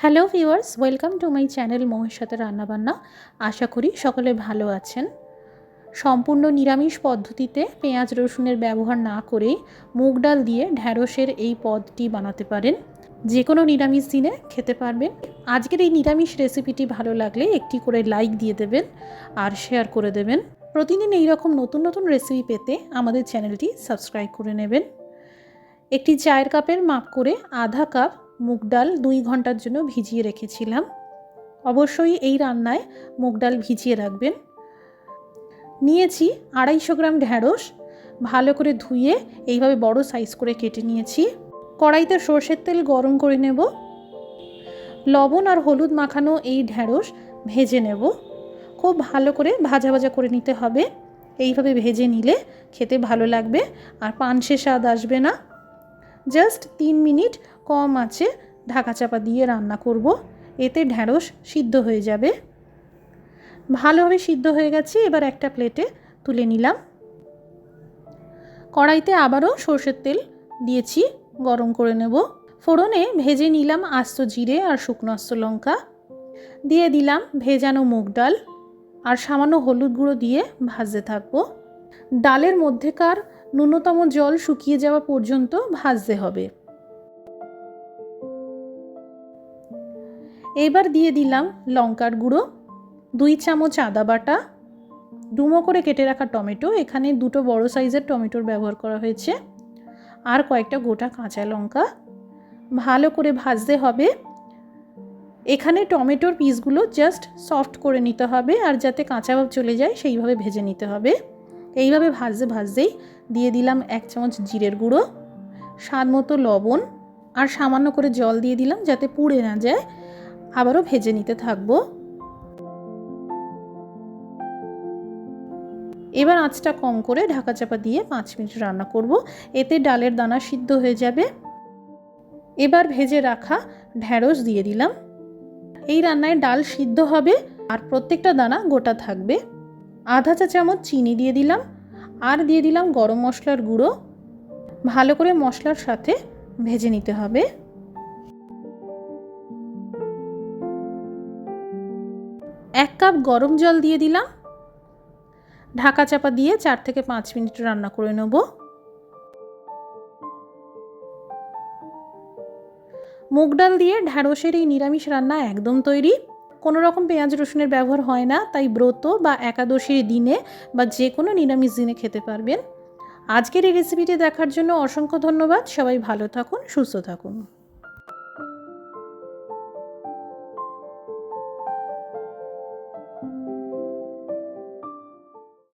Hello viewers welcome to my channel মহের সাথে রান্নাবান্না আশা করি সকলে ভালো আছেন। সম্পূর্ণ নিরামিষ পদ্ধতিতে পেঁয়াজ রসুনের ব্যবহার না করেই মুগ ডাল দিয়ে ঢ্যাঁড়সের এই পদটি বানাতে পারেন। যে কোনো নিরামিষ দিনে খেতে পারবেন। আজকের এই নিরামিষ রেসিপিটি ভালো লাগলে একটি করে লাইক দিয়ে দেবেন আর শেয়ার করে দেবেন। প্রতিদিন এই রকম নতুন নতুন রেসিপি পেতে আমাদের চ্যানেলটি সাবস্ক্রাইব করে নেবেন। একটি চায়ের কাপের মাপ করে আধা কাপ মুগ ডাল দুই ঘণ্টার জন্য ভিজিয়ে রেখেছিলাম। অবশ্যই এই রান্নায় মুগ ডাল ভিজিয়ে রাখবেন। নিয়েছি আড়াইশো গ্রাম ঢ্যাঁড়স। ভালো করে ধুয়ে এইভাবে বড় সাইজ করে কেটে নিয়েছি। কড়াইতে সর্ষের তেল গরম করে নেব। লবণ আর হলুদ মাখানো এই ঢ্যাঁড়স ভেজে নেব। খুব ভালো করে ভাজা ভাজা করে নিতে হবে। এইভাবে ভেজে নিলে খেতে ভালো লাগবে আর পানসে স্বাদ আসবে না। জাস্ট তিন মিনিট কম আছে, ঢাকা চাপা দিয়ে রান্না করব। এতে ঢ্যাঁড়স সিদ্ধ হয়ে যাবে। ভালোভাবে সিদ্ধ হয়ে গেছে, এবার একটা প্লেটে তুলে নিলাম। কড়াইতে আবারও সর্ষের তেল দিয়েছি, গরম করে নেব। ফোড়নে ভেজে নিলাম আস্ত জিরে আর শুকনো আস্ত লঙ্কা। দিয়ে দিলাম ভেজানো মুগ ডাল আর সামান্য হলুদ গুঁড়ো দিয়ে ভাজতে থাকব। ডালের মধ্যেকার ন্যূনতম জল শুকিয়ে যাওয়া পর্যন্ত ভাজতে হবে। এবার দিয়ে দিলাম লঙ্কার গুঁড়ো, দুই চামচ আদা বাটা, ডুমো করে কেটে রাখা টমেটো, এখানে দুটো বড় সাইজের টমেটোর ব্যবহার করা হয়েছে, আর কয়েকটা গোটা কাঁচা লঙ্কা। ভালো করে ভাজতে হবে। এখানে টমেটোর পিসগুলো জাস্ট সফট করে নিতে হবে, আর যাতে কাঁচা ভাব চলে যায় সেইভাবে ভেজে নিতে হবে। এইভাবে ভাজতে ভাজতেই দিয়ে দিলাম এক চামচ জিরের গুঁড়ো, স্বাদ মতো লবণ, আর সামান্য করে জল দিয়ে দিলাম যাতে পুড়ে না যায়। আবারও ভেজে নিতে থাকব। এবার আঁচটা কম করে ঢাকা চাপা দিয়ে পাঁচ মিনিট রান্না করব। এতে ডালের দানা সিদ্ধ হয়ে যাবে। এবার ভেজে রাখা ঢ্যাঁড়স দিয়ে দিলাম। এই রান্নায় ডাল সিদ্ধ হবে আর প্রত্যেকটা দানা গোটা থাকবে। আধা চা চামচ চিনি দিয়ে দিলাম। আর দিয়ে দিলাম গরম মশলার গুঁড়ো। ভালো করে মশলার সাথে ভেজে নিতে হবে। এক কাপ গরম জল দিয়ে দিলাম। ঢাকা চাপা দিয়ে চার থেকে পাঁচ মিনিট রান্না করে নেব। মুগ ডাল দিয়ে ঢ্যাঁড়সের এই নিরামিষ রান্না একদম তৈরি। কোনো রকম পেঁয়াজ রসুনের ব্যবহার হয় না, তাই ব্রত বা একাদশীর দিনে বা যে কোনো নিরামিষ দিনে খেতে পারবেন। আজকের এই রেসিপিটি দেখার জন্য অসংখ্য ধন্যবাদ। সবাই ভালো থাকুন, সুস্থ থাকুন।